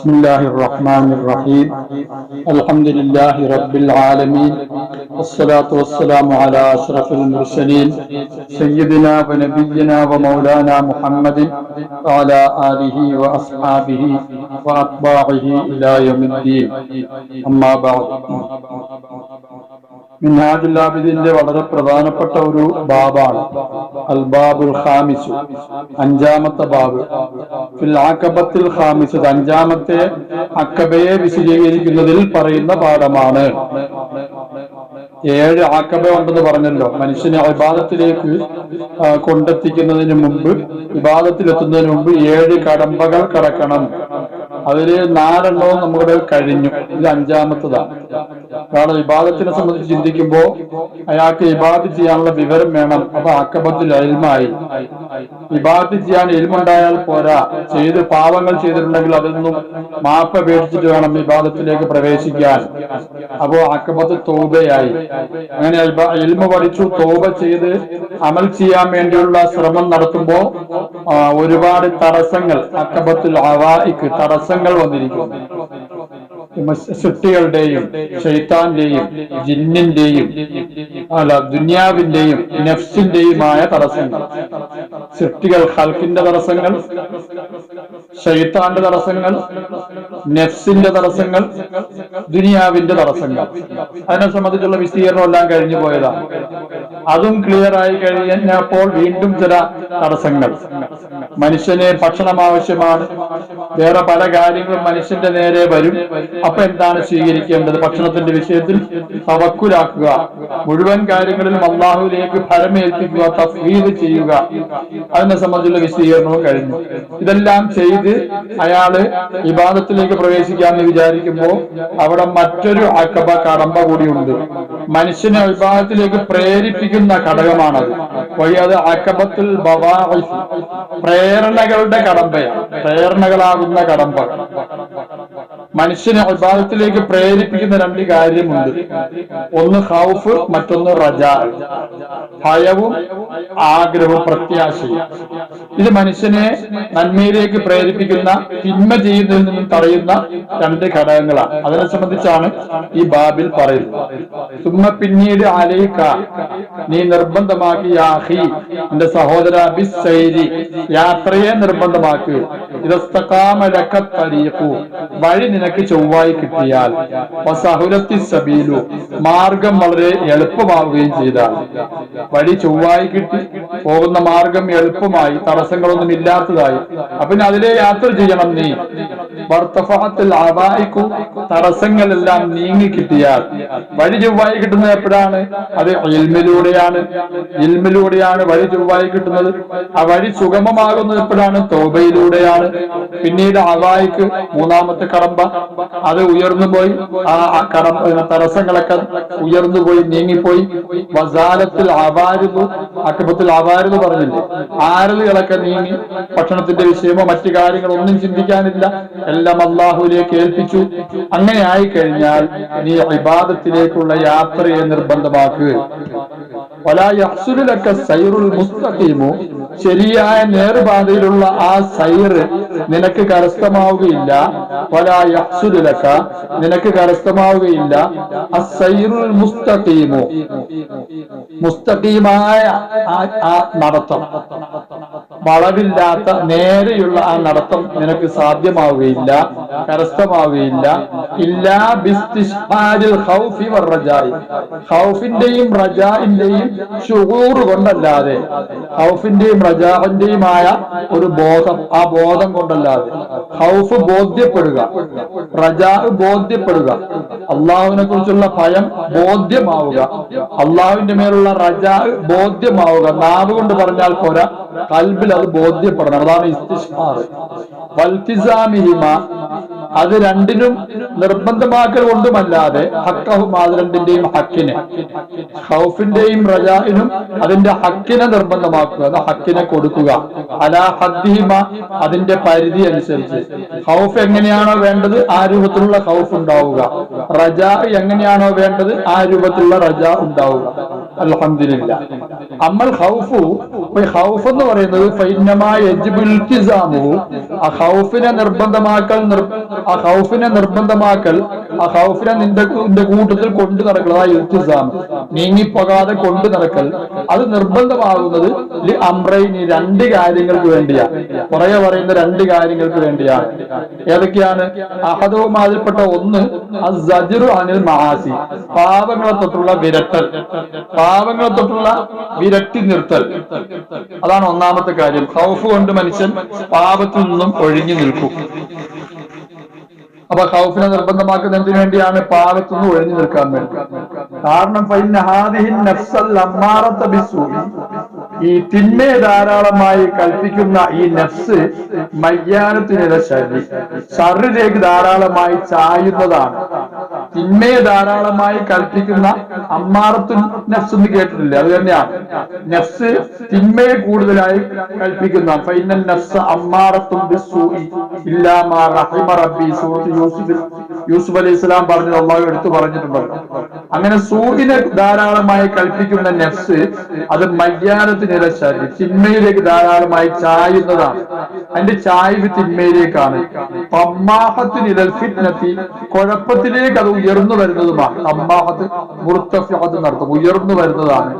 بسم الله الرحمن الرحيم الحمد لله رب العالمين والصلاة والسلام على أشرف المرسلين سيدنا ونبينا ومولانا محمد وعلى آله وأصحابه وأتباعه إلى يوم الدين أما بعد മിൻഹാജുൽ ആബിദിന്റെ വളരെ പ്രധാനപ്പെട്ട ഒരു ബാബാണ്. അൽബാബുൽ ഖാമിസു. അഞ്ചാമത്തെ ബാബ്. ഫിൽ ആക്കബത്തിൽ ഖാമിസ് അഞ്ചാമത്തെ അക്കബയെ വിശദീകരിക്കുന്നതിൽ പറയുന്ന പാഠമാണ്. ഏഴ് ആക്കബ ഉണ്ടെന്ന് പറഞ്ഞല്ലോ. മനുഷ്യനെ വിവാദത്തിലേക്ക് കൊണ്ടെത്തിക്കുന്നതിന് മുമ്പ് വിവാദത്തിലെത്തുന്നതിന് മുമ്പ് ഏഴ് കടമ്പകൾ കടക്കണം അതിൽ നാലെണ്ണവും നമ്മുടെ കഴിഞ്ഞു. ഇത് അഞ്ചാമത്തതാണ്. കാരണം വിഭാഗത്തിനെ സംബന്ധിച്ച് ചിന്തിക്കുമ്പോൾ അയാൾക്ക് ഇബാദ് ചെയ്യാനുള്ള വിവരം വേണം. അപ്പൊ അക്കബത്തിൽ എൽമായി ഇബാദ് ചെയ്യാൻ എൽമുണ്ടായാൽ പോരാ. ചെയ്ത് പാവങ്ങൾ ചെയ്തിട്ടുണ്ടെങ്കിൽ അതിൽ നിന്നും മാപ്പ് അപേക്ഷിച്ചിട്ട് വേണം വിവാദത്തിലേക്ക് പ്രവേശിക്കാൻ. അപ്പോ അക്കബത്ത് തോബയായി. അങ്ങനെ എൽമ പഠിച്ചു. തോബ ചെയ്ത് അമൽ ചെയ്യാൻ വേണ്ടിയുള്ള ശ്രമം നടത്തുമ്പോ ഒരുപാട് തടസ്സങ്ങൾ അക്കബത്തുൽ അവായിക്ക് തടസ്സങ്ങൾ വന്നിരിക്കുന്നു. സൃഷ്ടികളുടെയും ഷെയ്ത്താന്റെയും ജിന്നിന്റെയും അല്ല ദുന്യാവിന്റെയും നഫ്സിന്റെയുമായ തടസ്സങ്ങൾ. സൃഷ്ടികൾ ഹൽക്കിന്റെ തടസ്സങ്ങൾ ഷെയ്ത്താന്റെ തടസ്സങ്ങൾ നഫ്സിന്റെ തടസ്സങ്ങൾ ദുനിയാവിന്റെ തടസ്സങ്ങൾ. അതിനെ സംബന്ധിച്ചുള്ള വിശദീകരണം എല്ലാം കഴിഞ്ഞു പോയതാണ് അതും ക്ലിയർ ആയി കഴിഞ്ഞപ്പോൾ വീണ്ടും ചില തടസ്സങ്ങൾ. മനുഷ്യന് ഭക്ഷണം ആവശ്യമാണ്. വേറെ പല കാര്യങ്ങളും മനുഷ്യന്റെ നേരെ വരും. അപ്പൊ എന്താണ് സ്വീകരിക്കേണ്ടത്? ഭക്ഷണത്തിന്റെ വിഷയത്തിൽ തവക്കുലാക്കുക. മുഴുവൻ കാര്യങ്ങളിലും അള്ളാഹുവിലേക്ക് ഫലമേൽപ്പിക്കുക തഫീദ് ചെയ്യുക. അതിനെ സംബന്ധിച്ചുള്ള വിശദീകരണവും കഴിഞ്ഞു. ഇതെല്ലാം ചെയ്ത് അയാൾ വിവാദത്തിലേക്ക് പ്രവേശിക്കാമെന്ന് വിചാരിക്കുമ്പോൾ അവിടെ മറ്റൊരു അക്കബ കടമ്പ കൂടിയുണ്ട്. മനുഷ്യനെ വിവാഹത്തിലേക്ക് പ്രേരിപ്പിക്കുന്ന ഘടകമാണത്. അത് അക്കബത്തിൽ പ്രേരണകളുടെ കടമ്പയാണ്. പ്രേരണകളാകുന്ന കടമ്പ. മനുഷ്യനെ വിഭാഗത്തിലേക്ക് പ്രേരിപ്പിക്കുന്ന രണ്ട് കാര്യമുണ്ട്. ഒന്ന് ഹൗഫ് മറ്റൊന്ന് റജ. ഭയവും ആഗ്രഹവും പ്രത്യാശയും. ഇത് മനുഷ്യനെ നന്മയിലേക്ക് പ്രേരിപ്പിക്കുന്ന തിന്മ ചെയ്യുന്നതിൽ നിന്നും തടയുന്ന രണ്ട് ഘടകങ്ങളാണ്. അതിനെ സംബന്ധിച്ചാണ് ഈ ബാബിൽ പറയുന്നത്. സുമ്മ പിന്നീട് അലേക്ക നീ നിർബന്ധമാക്കി യാഹി എന്റെ സഹോദര ബിസൈരി യാത്രയെ നിർബന്ധമാക്കി. ഇതസ്തകാമലക്കത്തരീഖു വഴി നിനക്ക് ചൊവ്വായി കിട്ടിയാൽ സബീലു മാർഗം വളരെ എളുപ്പമാവുകയും ചെയ്താൽ. വഴി ചൊവ്വായി കിട്ടി പോകുന്ന മാർഗം എളുപ്പമായി തടസ്സങ്ങളൊന്നും ഇല്ലാത്തതായി. അപ്പൊ അതിലെ യാത്ര ചെയ്യണം നീ. വർത്തഫാത്തിൽ അവായിക്കു തടസ്സങ്ങളെല്ലാം നീങ്ങി കിട്ടിയാൽ. വഴി ചൊവ്വായി കിട്ടുന്നത് എപ്പോഴാണ്? അത് ഇൽമിലൂടെയാണ്. ഇൽമിലൂടെയാണ് വഴി ചൊവ്വായി കിട്ടുന്നത്. ആ വഴി സുഗമമാകുന്നത് എപ്പോഴാണ്? തോബയിലൂടെയാണ്. പിന്നീട് അവായിക്ക് മൂന്നാമത്തെ കടമ്പ. അത് ഉയർന്നു പോയി. ആ കടം തടസ്സങ്ങളൊക്കെ ഉയർന്നു പോയി നീങ്ങിപ്പോയി. വസാലത്തിൽ അവാരുത് അക്രമത്തിൽ അവാരുത് പറഞ്ഞില്ലേ? ആരലുകളൊക്കെ നീങ്ങി ഭക്ഷണത്തിന്റെ വിഷയമോ മറ്റു കാര്യങ്ങളൊന്നും ചിന്തിക്കാനില്ല. എല്ലാം അള്ളാഹുലേക്ക് ഏൽപ്പിച്ചു. അങ്ങനെ ആയി കഴിഞ്ഞാൽ നീ വിവാദത്തിലേക്കുള്ള യാത്രയെ നിർബന്ധമാക്കുക വലായഹ്സുലൊക്കെ സൈറുൽ മുസ്തഖീമു. ശരിയായ നേർപാതയിലുള്ള ആ സൈറ് നിനക്ക് കരസ്ഥമാവുകയില്ല. വലായഹ്സുലക്ക നിനക്ക് കരസ്ഥമാവുകയില്ല. അസൈറുൽ മുസ്തഖീമു. മുസ്തഖീമായ ആ നടത്തം. വളവില്ലാത്ത നേരെയുള്ള ആ നടത്തം നിനക്ക് സാധ്യമാവുകയില്ല കരസ്ഥമാവുകയില്ല. ഹൗഫിന്റെയും റജാഇന്റെയും ഷുഹൂർ കൊണ്ടല്ലാതെ ഹൗഫിന്റെയും റജാവിന്റെയുമായ ഒരു ബോധം ആ ബോധം കൊണ്ടല്ലാതെ. ഹൗഫ് ബോധ്യപ്പെടുക റജാ ബോധ്യപ്പെടുക. അള്ളാഹുവിനെ കുറിച്ചുള്ള ഭയം ബോധ്യമാവുക. അള്ളാഹുവിന്റെ മേലുള്ള റജാ ബോധ്യമാവുക. നാവ് കൊണ്ട് പറഞ്ഞാൽ പോരാ കൽബിൽ അത് ബോധ്യപ്പെടണം. അതാണ് ഇസ്തിഷ്മാർ വൽത്തിസാമിഹിമ അത് രണ്ടിനും നിർബന്ധമാക്കൽ കൊണ്ടുമല്ലാതെ ഹക്കഹും അത് ഹക്കിനെ. ഹൗഫിന്റെയും റജാഹിനും അതിന്റെ ഹക്കിനെ നിർബന്ധമാക്കുക. അത് ഹക്കിനെ കൊടുക്കുക. അലാ ഹദ്ദിഹിമ അതിന്റെ പരിധി അനുസരിച്ച്. ഹൗഫ് എങ്ങനെയാണോ വേണ്ടത് ആ രൂപത്തിലുള്ള ഹൗഫ് ഉണ്ടാവുക. റജാ എങ്ങനെയാണോ വേണ്ടത് ആ രൂപത്തിലുള്ള റജ ഉണ്ടാവുക. അൽഹംദുലില്ല. അമ്മൽ ഹൗഫു ഹൗഫ് എന്ന് പറയുന്നത് ആ ഹൗഫിനെ നിർബന്ധമാക്കൽ നിർ- ആ ഹൗഫിനെ നിർബന്ധമാക്കൽ ആ ഹൗഫിനെ നിന്റെ നിന്റെ കൂട്ടത്തിൽ കൊണ്ടു നടക്കുന്നത് ആ ഇൽത്തിസാം നീങ്ങിപ്പോകാതെ കൊണ്ടു നടക്കൽ. അത് നിർബന്ധമാകുന്നത് അമ്രൈനി രണ്ട് കാര്യങ്ങൾക്ക് വേണ്ടിയാണ് പുറകെ പറയുന്ന രണ്ട് കാര്യങ്ങൾക്ക് വേണ്ടിയാണ് ഏതൊക്കെയാണ്? അഹദവും അതിൽപ്പെട്ട ഒന്ന് അനിൽ മഹാസി. പാപങ്ങളെ തൊട്ടുള്ള വിരട്ടൽ. പാവങ്ങളെ തൊട്ടുള്ള വിരട്ടി നിർത്തൽ. അതാണ് ഒന്നാമത്തെ കാര്യം. ഹൗഫ് കൊണ്ട് മനുഷ്യൻ പാപത്തിൽ നിന്നും ഒഴിഞ്ഞു നിൽക്കും. അപ്പൊ ഹൗഫിനെ നിർബന്ധമാക്കുന്ന എന്തിനു വേണ്ടിയാണ്? പാപത്തിൽ നിന്ന് ഒഴിഞ്ഞു നിൽക്കാൻ വേണ്ടി. കാരണം ഈ തിന്മയെ ധാരാളമായി കൽപ്പിക്കുന്ന ഈ നഫ്സ് മയ്യാനത്തിനിര ശരി. ഷറിലേക്ക് ധാരാളമായി ചായുന്നതാണ്. തിന്മയെ ധാരാളമായി കൽപ്പിക്കുന്ന അമ്മാറത്തു നഫ്സ് എന്ന് കേട്ടിട്ടില്ലേ? അത് തന്നെയാണ് നഫ്സ് തിന്മയെ കൂടുതലായി കൽപ്പിക്കുന്ന. ഫൈനൽ നഫ്സ് അമ്മാറത്തും റഹിമ റബ്ബി. യൂസുഫ് അലൈഹി ഇസ്ലാം പറഞ്ഞു അള്ളാഹു എടുത്തു പറഞ്ഞിട്ടുണ്ടല്ലോ. അങ്ങനെ സൂഹിനെ ധാരാളമായി കൽപ്പിക്കുന്ന നെഫ്സ് അത് മയ്യാനത്തിനിര ശരി തിന്മയിലേക്ക് ധാരാളമായി ചായുന്നതാണ്. അതിന്റെ ചായ്വ് തിന്മയിലേക്കാണ്. പമ്മാഹത്തിനിരൽ ഫിറ്റ്നത്തി കുഴപ്പത്തിലേക്ക് അത് ഉയർന്നു വരുന്നതുമാണ്. അമ്മാഹത്ത് മുർത്തഫിഹത്ത് നടത്തും. ഉയർന്നു വരുന്നതാണ്.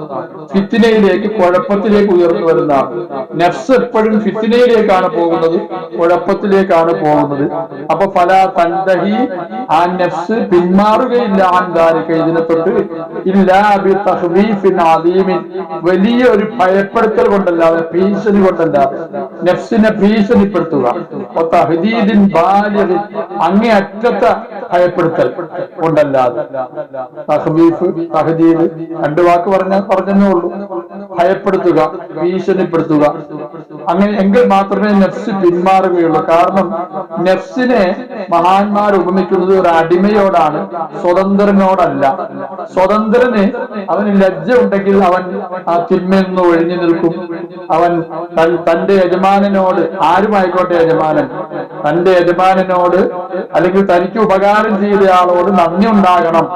ഫിത്തിനയിലേക്ക് കുഴപ്പത്തിലേക്ക് ഉയർന്നു വരുന്നതാണ്. നെഫ്സ് എപ്പോഴും ഫിത്തിനയിലേക്കാണ് പോകുന്നത് കുഴപ്പത്തിലേക്കാണ് പോകുന്നത്. അപ്പൊ ഫല തന്തഹി ആ നെഫ്സ് പിന്മാറുകയില്ല ആൻകാരിക ഇതിനെ തൊട്ട് ഇല്ലാ ബി തഹ്വീഫിൻ അദീമിൻ. വലിയ ഒരു ഭയപ്പെടുത്തൽ കൊണ്ടല്ലാതെ ഭീഷണി കൊണ്ടല്ലാതെ നെഫ്സിനെ ഭീഷണിപ്പെടുത്തുക. തഹ്ദീദിൻ ബാലിഗ് അങ്ങേയറ്റത്തെ ഭയപ്പെടുത്തൽ കൊണ്ടല്ലാതെ. തഹ്വീഫ് തഹദീദ് രണ്ട് വാക്ക് പറഞ്ഞ പറഞ്ഞേ ഉള്ളൂ. ഭയപ്പെടുത്തുക ഭീഷണിപ്പെടുത്തുക. അങ്ങനെ എങ്കിൽ മാത്രമേ നെഫ്സ് പിന്മാറുകയുള്ളൂ. കാരണം നെഫ്സിനെ മഹാന്മാർ ഉപമിക്കുന്നത് ഒരു അടിമയോടാണ് സ്വതന്ത്രനോടല്ല. സ്വതന്ത്രന് അവന് ലജ്ജ ഉണ്ടെങ്കിൽ അവൻ ആ തിന്മയിൽ നിന്ന് ഒഴിഞ്ഞു നിൽക്കും. അവൻ തന്റെ യജമാനനോട് ആരുമായിക്കോട്ടെ യജമാനൻ തന്റെ യജമാനനോട് അല്ലെങ്കിൽ തനിക്ക് ഉപകാരം ചെയ്ത ആളോട് നന്ദി ഉണ്ടാകണം.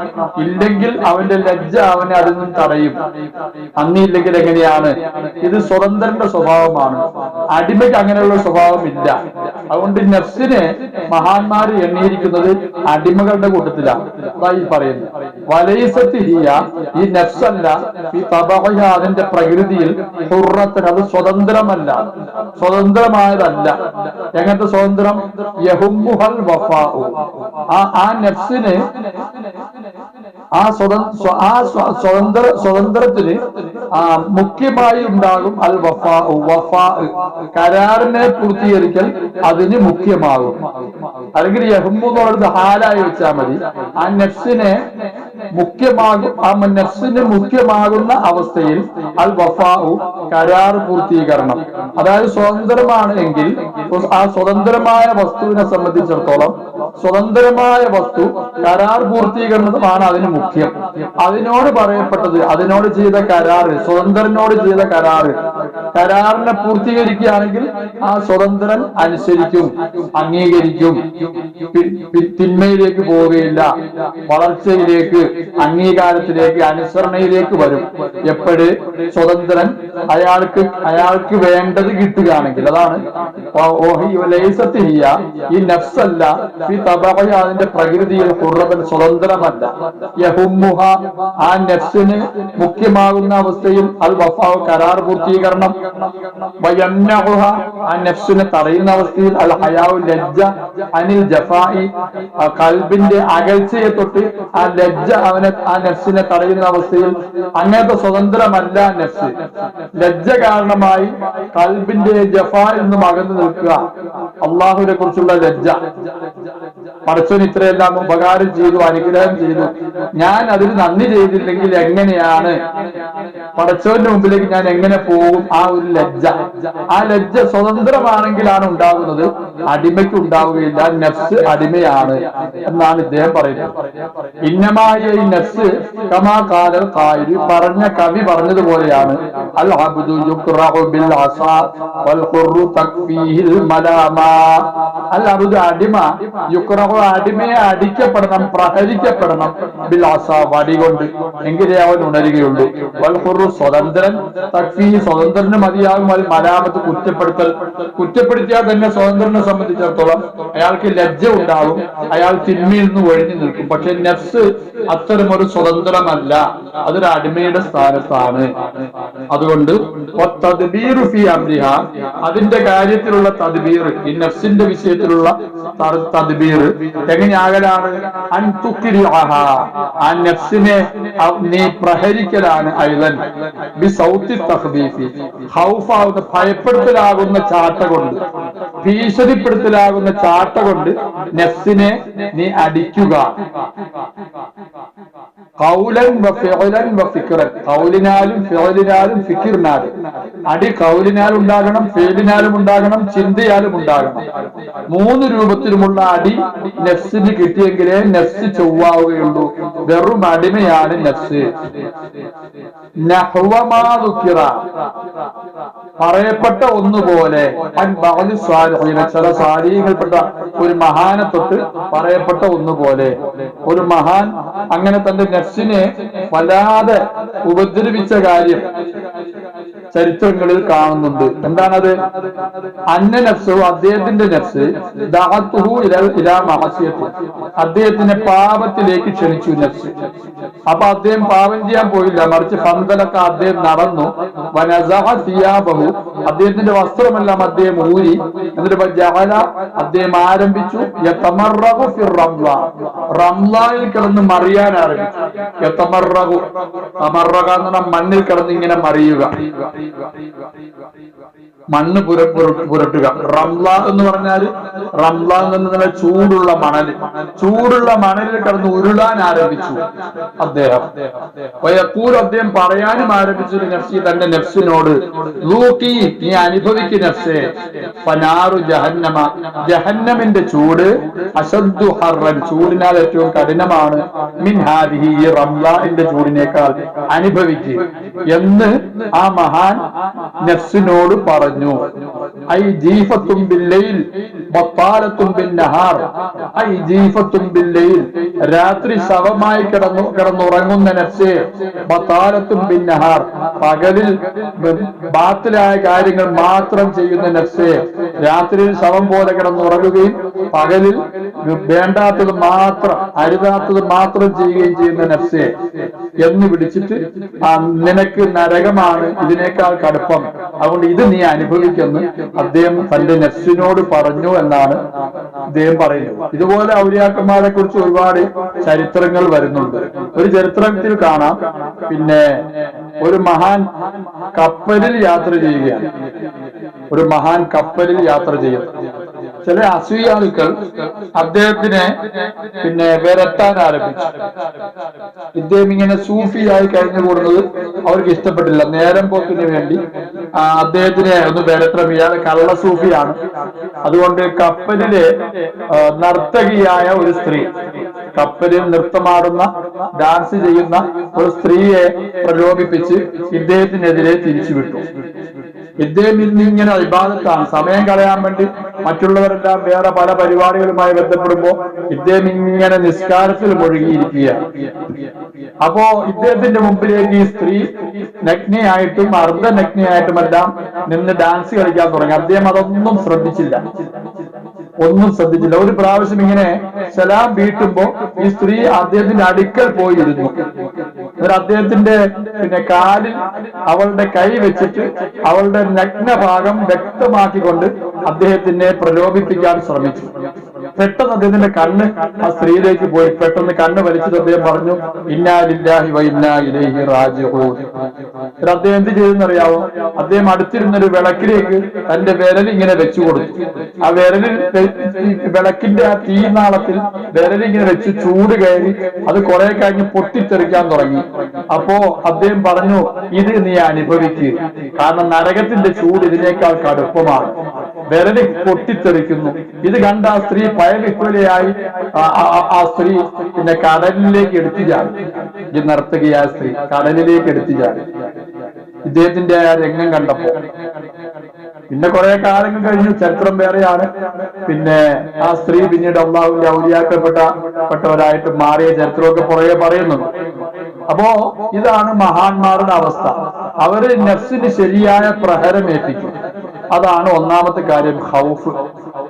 ഇല്ലെങ്കിൽ അവന്റെ ലജ്ജ അവനെ അതിൽ നിന്നും തടയും. നന്ദിയില്ലെങ്കിൽ എങ്ങനെയാണ്? ഇത് സ്വതന്ത്രന്റെ സ്വഭാവമാണ്. അടിമയ്ക്ക് അങ്ങനെയുള്ള സ്വഭാവം ഇല്ല അതുകൊണ്ട് നഫ്സിനെ മഹാന്മാര് എണ്ണിയിരിക്കുന്നത് അടിമകളുടെ കൂട്ടത്തിലാണ് അതായി പറയുന്നത്. ഈ ഈ അതിന്റെ പ്രകൃതിയിൽ ഹുറത്തിന് അത് സ്വതന്ത്രമല്ല. സ്വതന്ത്രമായതല്ല. എങ്ങനത്തെ സ്വതന്ത്രം? യഹുമുഹൽ വഫാഉ. ആ ആ നഫ്സിന് ആ സ്വതന്ത്ര സ്വ- ആ സ്വതന്ത്ര സ്വതന്ത്രത്തിന് ആ മുഖ്യമായി ഉണ്ടാകും അൽ വഫ വഫ കരാറിനെ പൂർത്തീകരിക്കൽ അതിന് മുഖ്യമാകും. അല്ലെങ്കിൽ യഹ്മു പറയുന്നത് ഹാലായി വെച്ചാൽ മതി. ആ നെഫ്സിനെ മുഖ്യമാകും ആ നെഫ്സിന് മുഖ്യമാകുന്ന അവസ്ഥയിൽ അൽ വഫാഉ കരാർ പൂർത്തീകരണം. അതായത് സ്വതന്ത്രമാണ് എങ്കിൽ ആ സ്വതന്ത്രമായ വസ്തുവിനെ സംബന്ധിച്ചിടത്തോളം സ്വതന്ത്രമായ വസ്തു കരാർ പൂർത്തീകരണമാണ് അതിന് മുഖ്യം. അതിനോട് പറയപ്പെട്ടത് അതിനോട് ചെയ്ത കരാറ് സ്വതന്ത്രനോട് ചെയ്ത കരാറ്. കരാറിനെ പൂർത്തീകരിക്കുകയാണെങ്കിൽ ആ സ്വതന്ത്രൻ അനുസരിക്കും അംഗീകരിക്കും. തിന്മയിലേക്ക് പോവുകയില്ല വളർച്ചയിലേക്ക് അംഗീകാരത്തിലേക്ക് അനുസരണയിലേക്ക് വരും. എപ്പോഴ് സ്വതന്ത്രൻ അയാൾക്ക് അയാൾക്ക് വേണ്ടത് കിട്ടുകയാണെങ്കിൽ അതാണ് ഈ നഫ്സല്ല ഈ തബഹ അതിന്റെ പ്രകൃതിയിൽ കൂടുതൽ സ്വതന്ത്രമല്ല. യഹുമ്മുഹ ആ നെഫ്സിന് മുഖ്യമാകുന്ന അവസ്ഥയിൽ അൽ വഫാവ് കരാർ പൂർത്തീകരണം. വയംനഹുഹ ആ നഫ്സിനെ തടയുന്ന അവസ്ഥയിൽ അൽ ഹയാവു ലജ്ജ അനിൽ ജഫായി കൽബിന്റെ അകൽച്ചയെ തൊട്ട് ആ ലജ്ജ അവനെ ആ നെഫ്സിനെ തടയുന്ന അവസ്ഥയിൽ അങ്ങനത്തെ സ്വതന്ത്രമല്ല നെഫ്സ്. ലജ്ജ കാരണമായി കൽബിന്റെ ജഫായിൽ നിന്നും അകന്നു നിൽക്കുക. അള്ളാഹുവിനെ കുറിച്ചുള്ള ലജ്ജ. പടച്ചോൻ ഇത്രയെല്ലാം ഉപകാരം ചെയ്തു അനുഗ്രഹം ചെയ്തു. ഞാൻ അതിന് നന്ദി ചെയ്തില്ലെങ്കിൽ എങ്ങനെയാണ്? പടച്ചോന്റെ മുമ്പിലേക്ക് ഞാൻ എങ്ങനെ പോകും? ആ ഒരു ലജ്ജ. ആ ലജ്ജ സ്വതന്ത്രമാണെങ്കിലാണ് ഉണ്ടാകുന്നത്. അടിമയ്ക്ക് ഉണ്ടാവുകയില്ല. നഫ്സ് അടിമയാണ് എന്നാണ് ഇദ്ദേഹം പറയുന്നത്. ഇന്നമായ ഈ നഫ്സ് കമാ കാലൽ കായിരി പറഞ്ഞ കവി പറഞ്ഞതുപോലെയാണ്. അൽ അബ്ദു ബിൽ അസാ വൽ അൽ അബ്ദു അടിമ യുക്റഹു അടിമയെ അടിക്കപ്പെടണം പ്രഹരിക്കപ്പെടണം. ബിലാസ അസാ വടി കൊണ്ട് എങ്കിലേ അവൻ ഉണരുകയുള്ളൂ. സ്വതന്ത്രൻ. തക്ഫീഹി സ്വതന്ത്രന് മതിയാകും. അൽ മലാമത്ത് കുറ്റപ്പെടുത്തൽ. കുറ്റപ്പെടുത്തിയാൽ തന്നെ സ്വതന്ത്രനെ സംബന്ധിച്ചിടത്തോളം അയാൾക്ക് ലജ്ജ ഉണ്ടാവും അയാൾ തിന്മയിൽ നിന്ന് ഒഴിഞ്ഞു നിൽക്കും. പക്ഷെ നെഫ്സ് അത്തരം ഒരു സ്വതന്ത്രമല്ല അതൊരു അടിമയുടെ സ്ഥാനത്താണ്. അതുകൊണ്ട് അതിന്റെ കാര്യത്തിലുള്ള തദ്ബീർ ഈ നെഫ്സിന്റെ വിഷയത്തിലുള്ള തദ്ബീർ എങ്ങനെയാകലാണ്? അൻ തുക്രിഅഹ ആ നഫ്സിനെ നീ പ്രഹരിക്കലാണ് ഐലൻ ബി സൗത്തി തഖ്ബീഫി ഹൗഫാവുന്ന ഭയപ്പെടുത്തലാകുന്ന ചാട്ട കൊണ്ട് ഭീഷണിപ്പെടുത്തലാകുന്ന ചാട്ട കൊണ്ട് നഫ്സിനെ നീ അടിക്കുക. കൗലൻ ഫിഅലൻ ഫിക്റൻ. കൗലിനാലും ഫിഅലിനാലും ഫിക്കിറിനാലും അടി കൗലിനാലും ഉണ്ടാകണം ഫേലിനാലും ഉണ്ടാകണം ചിന്തയാലും ഉണ്ടാകണം മൂന്ന് രൂപത്തിലുമുള്ള അടി നെഫ്സിന് കിട്ടിയെങ്കിലേ നെഫ്സ് ചൊവ്വാവുകയുള്ളൂ. വെറും അടിമയാണ് നെഫ്സ്. പറയപ്പെട്ട ഒന്നുപോലെ ചില സാലിഹ്യങ്ങൾപ്പെട്ട ഒരു മഹാനെ തൊട്ട് പറയപ്പെട്ട ഒന്നുപോലെ. ഒരു മഹാൻ അങ്ങനെ തന്റെ നെഫ്സിനെ വല്ലാതെ ഉപദ്രവിച്ച കാര്യം. ചരിത്രങ്ങളിൽ കാണുന്നുണ്ട്. എന്താണത്? അന്ന നഫ്സു അദ്ദേഹത്തിന്റെ നഫ്സ് ദാഹത്തുഹു ഇലൽ ഇലാ മഅസിയത്തി അദ്ദേഹത്തിനെ പാപത്തിലേക്ക് ക്ഷണിച്ചു നഫ്സ്. അപ്പൊ അദ്ദേഹം പാപം ചെയ്യാൻ പോയില്ല. മറിച്ച് പന്തലൊക്കെ അദ്ദേഹം നടന്നു. വനസഹ സിയാബഹു. അദ്ദേഹത്തിന്റെ വസ്ത്രമെല്ലാം അദ്ദേഹം ഊരി. എന്നിട്ട് ജഹല അദ്ദേഹം ആരംഭിച്ചു. റംലായിൽ കിടന്ന് മറിയാൻ ആരംഭിച്ചു. മണ്ണിൽ കിടന്ന് ഇങ്ങനെ മറിയുക. മണ്ണ് പുര പുര- പുരട്ടുക. റംല എന്ന് പറഞ്ഞാൽ റംല എന്ന് പറഞ്ഞാൽ ചൂടുള്ള മണൽ ചൂടുള്ള മണലിൽ കടന്ന് ഉരുളാൻ ആരംഭിച്ചു അദ്ദേഹം. വയക്കൂൽ അദ്ദേഹം പറയാനും ആരംഭിച്ചു നഫ്സി തന്റെ നഫ്സിനോട് ലൂക്കി നീ അനുഭവിക്ക് നഫ്സേ പനാറു ജഹന്നമ. ജഹന്നമിന്റെ ചൂട് അശദ്ദു ഹർറൻ ചൂടിനാൽ ഏറ്റവും കഠിനമാണ്. മിൻ ഹാദിഹി ഈ റംലാന്റെ ചൂടിനേക്കാൾ അനുഭവിക്കുക എന്ന് ആ മഹാൻ നഫ്സിനോട് പറഞ്ഞു ഐ ജീഫത്തും ബില്ലയിൽ ബത്താലത്തും ബിന്നഹാർ ഐ ജീഫത്തും ബില്ലയിൽ രാത്രി ശവമായി കിടന്നു കിടന്നുറങ്ങുന്ന നഫ്സെ ബത്താലത്തും പിന്നഹാർ. പകലിൽ ബാത്തിലായ കാര്യങ്ങൾ മാത്രം ചെയ്യുന്ന നഫ്സെ രാത്രിയിൽ ശവം പോലെ കിടന്നുറങ്ങുകയും പകലിൽ വേണ്ടാത്തത് മാത്രം അരുതാത്തത് മാത്രം ചെയ്യുകയും ചെയ്യുന്ന നഫ്സെ. എന്ന് വിളിച്ചിട്ട് നിനക്ക് നരകമാണ് ഇതിനേക്കാൾ കടുപ്പം. അതുകൊണ്ട് ഇത് നീ അനുഭവിക്കുന്നു അദ്ദേഹം തന്റെ നഫ്സിനോട് പറഞ്ഞു എന്നാണ് അദ്ദേഹം പറയുന്നത്. ഇതുപോലെ ഔലിയാക്കന്മാരെ കുറിച്ച് ഒരുപാട് ചരിത്രങ്ങൾ വരുന്നുണ്ട്. ഒരു ചരിത്രത്തിൽ കാണാം. പിന്നെ ഒരു മഹാൻ കപ്പലിൽ യാത്ര ചെയ്യുകയാണ്. ഒരു മഹാൻ കപ്പലിൽ യാത്ര ചെയ്യുന്നു. ചില അസൂയാളുക്കൾ അദ്ദേഹത്തിനെ പിന്നെ വിരട്ടാൻ ആരംഭിച്ചു. ഇദ്ദേഹം ഇങ്ങനെ സൂഫിയായി കഴിഞ്ഞു കൂടുന്നത് അവർക്ക് ഇഷ്ടപ്പെട്ടില്ല. നേരം പോക്കിന് വേണ്ടി അദ്ദേഹത്തിനെ ഒന്ന് വിരട്ടണം. ഇയാൾ കള്ള സൂഫിയാണ്. അതുകൊണ്ട് കപ്പലിലെ നർത്തകിയായ ഒരു സ്ത്രീ കപ്പലിൽ നൃത്തമാടുന്ന ഡാൻസ് ചെയ്യുന്ന ഒരു സ്ത്രീയെ പ്രലോഭിപ്പിച്ച് ഇദ്ദേഹത്തിനെതിരെ തിരിച്ചുവിട്ടു. ഇദ്ദേഹം ഇന്നിങ്ങനെ വിഭാഗത്താണ് സമയം കളയാൻ വേണ്ടി മറ്റുള്ളവരെല്ലാം വേറെ പല പരിപാടികളുമായി ബന്ധപ്പെടുമ്പോ ഇദ്ദേഹം ഇങ്ങനെ നിസ്കാരത്തിൽ മുഴുകിയിരിക്കുകയാണ്. അപ്പോ ഇദ്ദേഹത്തിന്റെ മുമ്പിലേക്ക് ഈ സ്ത്രീ നഗ്നയായിട്ടും അർദ്ധനഗ്നയായിട്ടുമെല്ലാം നിന്ന് ഡാൻസ് കളിക്കാൻ തുടങ്ങി. അദ്ദേഹം അതൊന്നും ശ്രദ്ധിച്ചില്ല. ഒന്നും ശ്രദ്ധിച്ചില്ല. ഒരു പ്രാവശ്യം ഇങ്ങനെ സലാം വീട്ടുമ്പോ ഈ സ്ത്രീ അദ്ദേഹത്തിന്റെ അടുക്കൽ പോയിരുന്നു. എന്നിട്ട് അദ്ദേഹത്തിന്റെ പിന്നെ കാലിൽ അവളുടെ കൈ വെച്ചിട്ട് അവളുടെ നഗ്നഭാഗം വ്യക്തമാക്കിക്കൊണ്ട് അദ്ദേഹത്തിനെ പ്രലോഭിപ്പിക്കാൻ ശ്രമിച്ചു. പെട്ടെന്ന് അദ്ദേഹത്തിന്റെ കണ്ണ് ആ സ്ത്രീയിലേക്ക് പോയി. പെട്ടെന്ന് കണ്ണ് വലിച്ചത് അദ്ദേഹം പറഞ്ഞു ഇന്നാലില്ലാഹി വ ഇന്നാ ഇലൈഹി അദ്ദേഹം എന്ത് ചെയ്തെന്നറിയാവോ? അദ്ദേഹം അടുത്തിരുന്ന ഒരു വിളക്കിലേക്ക് തന്റെ വിരൽ ഇങ്ങനെ വെച്ചു കൊടുത്തു. ആ വിരലിൽ വിളക്കിന്റെ ആ തീനാളത്തിൽ നാളത്തിൽ ഇങ്ങനെ വെച്ച് ചൂട് കയറി അത് കുറെ കഴിഞ്ഞ് പൊട്ടിത്തെറിക്കാൻ തുടങ്ങി. അപ്പോ അദ്ദേഹം പറഞ്ഞു ഇത് നീ അനുഭവിക്കുക കാരണം നരകത്തിന്റെ ചൂട് ഇതിനേക്കാൾ കടുപ്പമാണ്. വിരൽ പൊട്ടിത്തെറിക്കുന്നു. ഇത് കണ്ട ആ സ്ത്രീ പയവിപ്പുലയായി ആ- സ്ത്രീ പിന്നെ കടലിലേക്ക് എടുത്തു ചാടി. ഈ നർത്തകിയായ സ്ത്രീ. കടലിലേക്ക് എടുത്തു ചാടി. ഇദ്ദേഹത്തിന്റെ ആ രംഗം കണ്ടപ്പോ പിന്നെ കുറെ കാലങ്ങൾ കഴിഞ്ഞു. ചരിത്രം വേറെയാണ്. പിന്നെ ആ സ്ത്രീ പിന്നീട് അള്ളാഹുവിന്റെ ഔലിയാക്കപ്പെട്ട പെട്ടവരായിട്ട് മാറിയ ചരിത്രമൊക്കെ പുറകെ പറയുന്നുണ്ട്. അപ്പോ ഇതാണ് മഹാന്മാരുടെ അവസ്ഥ. അവർ നഫ്സിന് ശരിയായ പ്രഹരമേൽപ്പിക്കും അതാണ് ഒന്നാമത്തെ കാര്യം ഹൗഫ്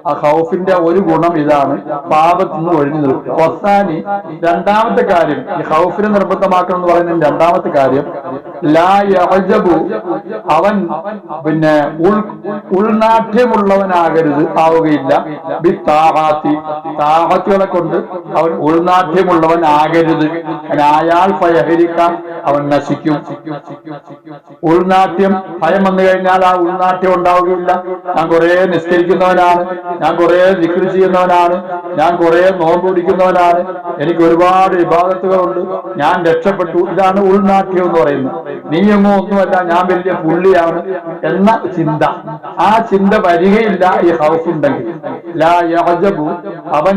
ആ ഹൗഫിന്റെ ഒരു ഗുണം ഇതാണ് പാപത്തിൽ നിന്ന് ഒഴിഞ്ഞു നിൽക്കുക. ഒസാനി രണ്ടാമത്തെ കാര്യം ഈ ഹൗഫിനെ നിർബന്ധമാക്കണം എന്ന് പറയുന്ന രണ്ടാമത്തെ കാര്യം അവൻ പിന്നെ ഉൾ ഉൾനാട്യമുള്ളവനാകരുത് ആവുകയില്ല. ബി താഹാത്തി. കൊണ്ട് അവൻ ഉൾനാട്യമുള്ളവൻ ആകരുത് അയാൾ ആയാൽ അവൻ നശിക്കും. ഉൾനാട്യം ഭയം വന്നു കഴിഞ്ഞാൽ ആ ഉൾനാട്യം ഉണ്ടാവുകയില്ല. ഞാൻ കുറെ നിസ്കരിക്കുന്നവനാണ്. ഞാൻ കുറെ നിക്രി ചെയ്യുന്നവനാണ്. ഞാൻ കുറെ നോമ്പ് പിടിക്കുന്നവനാണ്. എനിക്ക് ഒരുപാട് വിഭാഗത്തുകളുണ്ട് ഞാൻ രക്ഷപ്പെട്ടു. ഇതാണ് ഉൾനാട്യം എന്ന് പറയുന്നത്. നീ എങ്ങോ ഒന്നുമല്ല ഞാൻ വലിയ പുള്ളിയാണ് എന്ന ചിന്ത. ആ ചിന്ത വരികയില്ല ഈ ഹൗസ് ഉണ്ടെങ്കിൽ ലാ യഹജബു അവൻ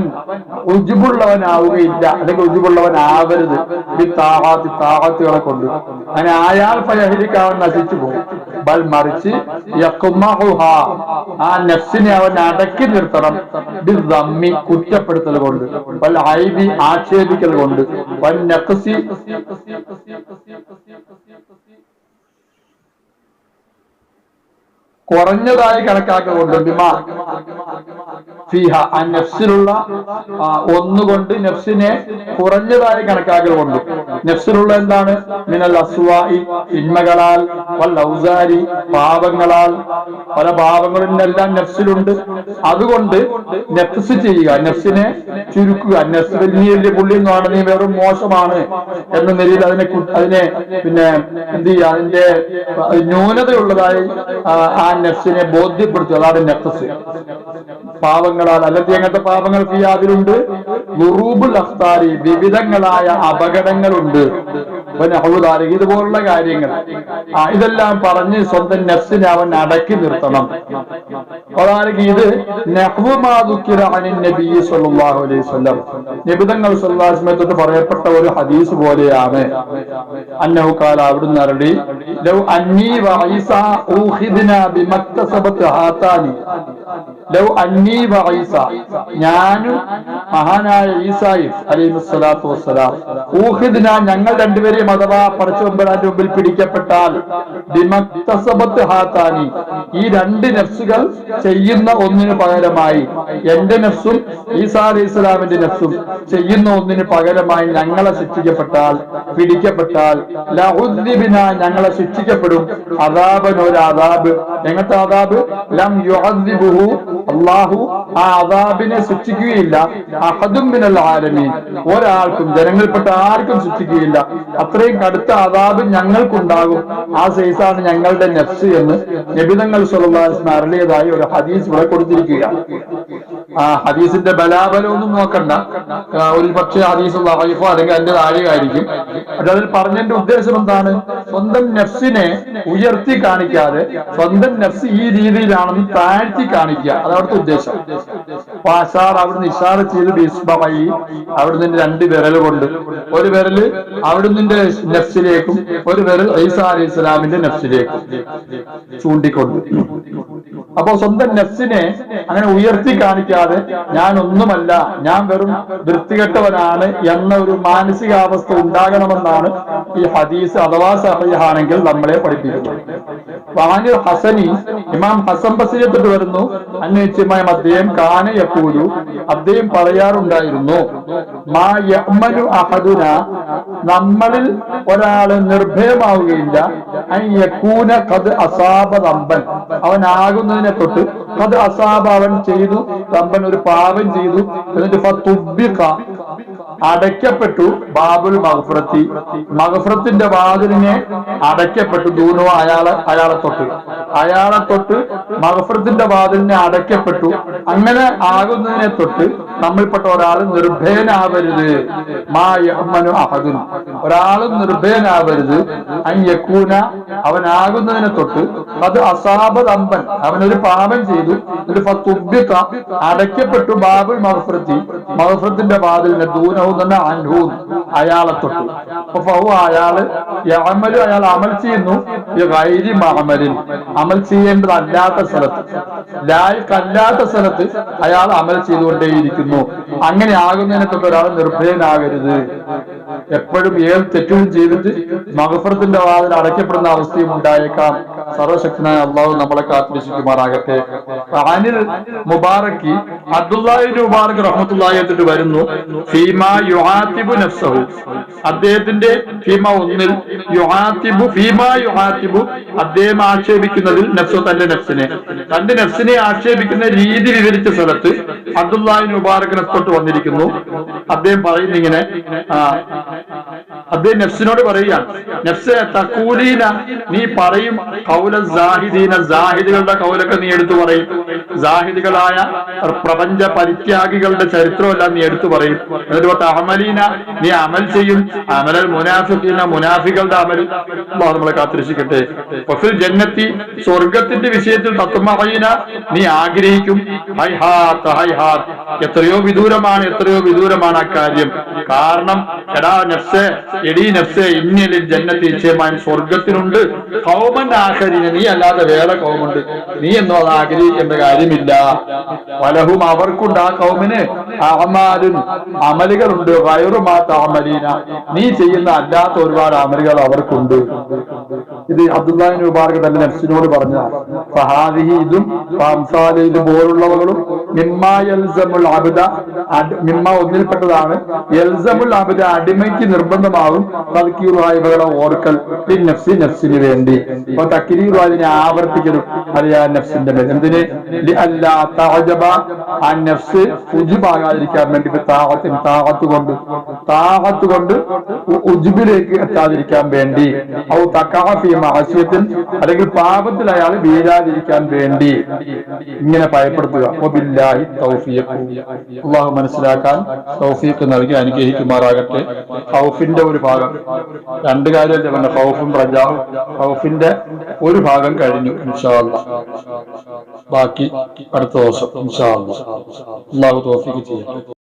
ഉജുബുള്ളവനാവുകയില്ല അല്ലെങ്കിൽ ഉജുബുള്ളവനാവരുത്. ഈ താഹാത്തി താഹത്തുകളെ കൊണ്ട്. അങ്ങനെ ആയാൽ ഫയഹരിക്ക് അവൻ നശിച്ചു പോകും ബൽ മറിച്ച്. ആ നഫ്സിനെ അവൻ അടക്കി നിർത്തണം. ദമ്മി കുറ്റപ്പെടുത്തൽ കൊണ്ട്. ഐബി ആക്ഷേപിക്കൽ കൊണ്ട്. വൻ നഖ്സി കുറഞ്ഞതായി കണക്കാക്കുന്നുണ്ട്. ബിമാ. ഫിഹ. ആ നഫ്സിലുള്ള ഒന്നുകൊണ്ട് നഫ്സിനെ കുറഞ്ഞതായി കണക്കാക്കലുകൊണ്ട് നഫ്സിലുള്ള എന്താണ്? മിനൽ അസ്വായി തിന്മകളാൽ ഔസാരി പാപങ്ങളാൽ. പല പാപങ്ങളിലെല്ലാം നഫ്സിലുണ്ട്. അതുകൊണ്ട് നഫ്സ് ചെയ്യുക നഫ്സിനെ ചുരുക്കുക. നഫ്സ് വലിയ വലിയ പുള്ളിയൊന്നുമാണ് നീ വെറും മോശമാണ് എന്ന നിലയിൽ അതിനെ അതിനെ പിന്നെ എന്ത് ചെയ്യുക? അതിന്റെ ന്യൂനതയുള്ളതായി ആ നഫ്സിനെ ബോധ്യപ്പെടുത്തി അതാണ് നെഫ്സ്. പാവങ്ങളാൽ അല്ലെങ്കിൽ അങ്ങനത്തെ പാവങ്ങൾക്ക് യാതിലുണ്ട് അഫ്താരി വിവിധങ്ങളായ അപകടങ്ങളുണ്ട്. നഹുദാരി ഇതുപോലുള്ള കാര്യങ്ങൾ. ഇതെല്ലാം പറഞ്ഞ് സ്വന്തം നഫ്സിനെ അവൻ അടക്കി നിർത്തണം. അതായത് ഇത് നിബിതങ്ങൾ തൊട്ട് പറയപ്പെട്ട ഒരു ഹദീസ് പോലെയാണ്. അന്നഹു ഖാല അവിടുന്ന് ലൗ അന്നീ വഈസ ഊഖിദ്ന ബിമക്തസബത്ത് ഹാതാനി ലൗ അന്നീ വഈസ ഞാനും മഹാനായ ഈസായി അലൈഹി സ്വലാത്തു വസ്സലാം ഊഹിദിന ഞങ്ങൾ രണ്ടുപേരെയും അഥവാ പടച്ചുമ്പരാന്റെ മുമ്പിൽ പിടിക്കപ്പെട്ടാൽ. ദിമക്തസബത്ത് ഹാത്താനി. ഈ രണ്ട് നഫ്സുകൾ ചെയ്യുന്ന ഒന്നിന് പകരമായി. എന്റെ നഫ്സും ഈസാ അലി ഇസ്ലാമിന്റെ നഫ്സും ചെയ്യുന്ന ഒന്നിന് പകരമായി ഞങ്ങളെ ശിക്ഷിക്കപ്പെട്ടാൽ പിടിക്കപ്പെട്ടാൽ. ലഹുദ്ദിബിന ഞങ്ങളെ ശിക്ഷിക്കപ്പെടും. അതാബൻ ഒരു അതാബ് എങ്ങനത്തെ അതാബ് ലം യുഹദ്ദിബുഹു അള്ളാഹു ആ അതാബിനെ ശിക്ഷിക്കുകയില്ല. അഹദും ബിനൽ ആലമീൻ. ഒരാൾക്കും ജനങ്ങളിൽപ്പെട്ട ആർക്കും ശിക്ഷിക്കുകയില്ല. അത്രയും കടുത്ത അതാബ് ഞങ്ങൾക്കുണ്ടാകും. ആ സൈസാണ് ഞങ്ങളുടെ നഫ്സ് എന്ന് നബിതങ്ങൾ സുലഭ അറിയതായി ഒരു ഹദീസ് ഇവിടെ കൊടുത്തിരിക്കുകയാണ്. ആ ഹദീസിന്റെ ബലാബലമൊന്നും നോക്കണ്ട. ഒരു പക്ഷേ ഹദീസ് ലൈഫോ അല്ലെങ്കിൽ അതിന്റെ താഴെയായിരിക്കും. പക്ഷെ അതിൽ പറഞ്ഞതിന്റെ ഉദ്ദേശം എന്താണ്? സ്വന്തം നെഫ്സിനെ ഉയർത്തി കാണിക്കാതെ സ്വന്തം നെഫ്സ് ഈ രീതിയിലാണെന്ന് താഴ്ത്തി കാണിക്കുക. അതാണ് അവിടുത്തെ ഉദ്ദേശം. അപ്പൊ അഷാർ അവിടുന്ന് ഇഷാർ ചെയ്ത് ബിസ്ബമായി അവിടുന്ന് രണ്ട് വിരൽ കൊണ്ട്. ഒരു വിരൽ അവിടുന്ന് നെഫ്സിലേക്കും ഒരു വിരൽ ഐസ അലി ഇസ്ലാമിന്റെ നെഫ്സിലേക്കും ചൂണ്ടിക്കൊണ്ട്. അപ്പോ സ്വന്തം നെഫ്സിനെ അങ്ങനെ ഉയർത്തി കാണിക്കാതെ ഞാൻ ഒന്നുമല്ല ഞാൻ വെറും വൃത്തികെട്ടവനാണ് എന്ന ഒരു മാനസികാവസ്ഥ ഉണ്ടാകണമെന്നാണ് ഈ ഹദീസ് അഥവാ സഹയാണെങ്കിൽ നമ്മളെ പഠിപ്പിക്കുന്നത്. വാനിൽ ഹസനി ഇമാം ഹസൻ ബസീരത്തോട്ട് വരുന്നു. അന്വേഷ്യമായ അദ്ദേഹം കാന അദ്ദേഹം പറയാറുണ്ടായിരുന്നു മാ അഹദുന. നമ്മളിൽ ഒരാൾ നിർഭയമാവുകയില്ല. യക്കൂന ഖദ് അസാബ അവൻ അവനാകുന്നതിനെ തൊട്ട് ഖദ് അസാബ അവൻ ചെയ്തു. തമ്പൻ ഒരു പാപം ചെയ്തു. എന്നിട്ട് അടയ്ക്കപ്പെട്ടു ബാബുൽ മഹഫ്രത്തി മഹഫ്രത്തിന്റെ വാതിലിനെ അടയ്ക്കപ്പെട്ടു ദൂനോ അയാളെ അയാളെ തൊട്ട്. അയാളെ തൊട്ട് മഹഫ്രത്തിന്റെ വാതിലിനെ അടയ്ക്കപ്പെട്ടു. അങ്ങനെ ആകുന്നതിനെ തൊട്ട് നമ്മൾപ്പെട്ട ഒരാൾ നിർഭയനാവരുത്. മാ അഹദുന ഒരാളും നിർഭയനാവരുത്. അയ്യക്കൂന അവനാകുന്നതിനെ തൊട്ട്. അത് അസാബദമ്പൻ അവനൊരു പാപം ചെയ്തു. ഒരു ഫത്തുബ്ബിക അടയ്ക്കപ്പെട്ടു ബാബുൽ മഹഫ്രത്തി മഹഫ്രത്തിന്റെ വാതിലിനെ ദൂനവും തന്നെ അൻഹൂൻ അയാളെ തൊട്ട്. അപ്പൊ അയാൾ അമലും അയാൾ അമൽ ചെയ്യുന്നു. വൈരി മഅമലിൻ. അമൽ ചെയ്യേണ്ടതല്ലാത്ത സ്ഥലത്ത്. ലായക്കല്ലാത്ത സ്ഥലത്ത് അയാൾ അമൽ ചെയ്തുകൊണ്ടേയിരിക്കുന്നു. അങ്ങനെ ആകുന്നതിനെ തൊട്ട് ഒരാൾ നിർഭയനാകരുത്. എപ്പോഴും ഏത് തെറ്റും ചെയ്തിട്ട് മഹഫറത്തിന്റെ വാതിൽ അടയ്ക്കപ്പെടുന്ന അവസ്ഥയും ഉണ്ടായേക്കാം. സർവശക്തനായ അള്ളാഹു നമ്മളെ കാത്തിരിക്കുമാറാകട്ടെ അനിൽ മുബാറക്കി അബ്ദുല്ലാഹിന്റെ മുബാറക് റഹ്മത്തുള്ളാഹി വരുന്നു. ഫീമ യുഹാത്തിബു നഫ്സഹു. അദ്ദേഹത്തിന്റെ ഫീമ ഒന്നിൽ യുഹാത്തിബു ഫീമ യുഹാത്തിബു അദ്ദേഹം ആക്ഷേപിക്കുന്നതിൽ നഫ്സു തന്റെ നഫ്സിനെ. തന്റെ നഫ്സിനെ ആക്ഷേപിക്കുന്ന രീതി വിവരിച്ച സ്ഥലത്ത് അബ്ദുല്ലാഹിൻ മുബാറക് നഫ്സോട്ട് വന്നിരിക്കുന്നു. അദ്ദേഹം പറയുന്ന ഇങ്ങനെ അദ്ദേഹം നഫ്സിനോട് പറയുകയാണ് നഫ്സെ തക്കൂലീന നീ പറയും കൗല ജാഹിദീന ജാഹിദുകളുടെ കൗലൊക്കെ നീ എടുത്തു പറയും. സാഹിദുകളായ പ്രപഞ്ച പരിത്യാഗികളുടെ ചരിത്രമെല്ലാം നീ എടുത്തു പറയും. എന്നിട്ട് അമലീന നീ അമൽ ചെയ്യും. അമലൽ മുനാഫിഖീന മുനാഫികളുടെ അമൽ. അള്ളാഹു നമ്മളെ കാത്തിരക്ഷിക്കട്ടെ. ഫിൽ ജന്നത്തി സ്വർഗത്തിന്റെ വിഷയത്തിൽ തത്വമഹീന നീ ആഗ്രഹിക്കും. ഹൈ ഹാത്ത് ഹൈ ഹാത്ത് എത്രയോ വിദൂരമാണ് എത്രയോ വിദൂരമാണ് ആ കാര്യം. കാരണം എടാ നഫ്സെ എടീ നഫ്സെ ഇന്നലിൽ ജന്നത്തി നിശ്ചയമായും സ്വർഗത്തിനുണ്ട് കൗമൻ ആഹരിന് നീ അല്ലാതെ വേറെ കൗമുണ്ട്. നീ എന്നോ അത് ആഗ്രഹിക്കേണ്ട കാര്യമില്ല. വലഹും അവർക്കുണ്ട് ആ കൗമിന്. അഹമാലും അമലുകളുണ്ട് വയറുമാത്ത അമലീന നീ ചെയ്യുന്ന അല്ലാത്ത ഒരുപാട് അമലുകൾ അവർക്കുണ്ട്. ഇത് അബ്ദുല്ലാഹിൻ മുബാറക് തന്റെ നഫ്സിനോട് പറഞ്ഞ ഫഹാദിഹി ഇതും മിമ്മാ യൽസമുൽ അബിദ മിമ്മ ഒന്നിൽപ്പെട്ടതാണ്. യൽസമുൽ അബിദ അടിമയ്ക്ക് നിർബന്ധമാകും തൽക്കീറുഹായി ഇവകളെ ഓർക്കൽ. ഈ നഫ്സി നഫ്സിന് വേണ്ടി. അപ്പൊ തക്കീറു അതിനെ ആവർത്തിക്കലും അത് ആ നഫ്സിന്റെ എന്തിന്? അല്ലാ തഅജബ. ആ നഫ്സ് ഉജുബാകാതിരിക്കാൻ വേണ്ടി താഹത്തിന് താഹത്ത് കൊണ്ട്. താഹത്ത് കൊണ്ട് ഉജുബിലേക്ക് എത്താതിരിക്കാൻ വേണ്ടി. ഔ തക്കാഫി മഹസ്യത്തിൽ അല്ലെങ്കിൽ പാപത്തിൽ അയാൾ വീഴാതിരിക്കാൻ വേണ്ടി ഇങ്ങനെ ഭയപ്പെടുത്തുക. അള്ളാഹു മനസ്സിലാക്കാൻ തൗഫീഖ് നൽകി അനുഗ്രഹിക്കുമാറാകട്ടെ. ഹൗഫിന്റെ ഒരു ഭാഗം. രണ്ട് കാര്യമല്ലേ പറഞ്ഞ ഹൗഫും പ്രജാവും ഹൗഫിന്റെ ഒരു ഭാഗം കഴിഞ്ഞു ബാക്കി അടുത്ത ദിവസം അള്ളാഹു തോഫിക്ക് ചെയ്യാം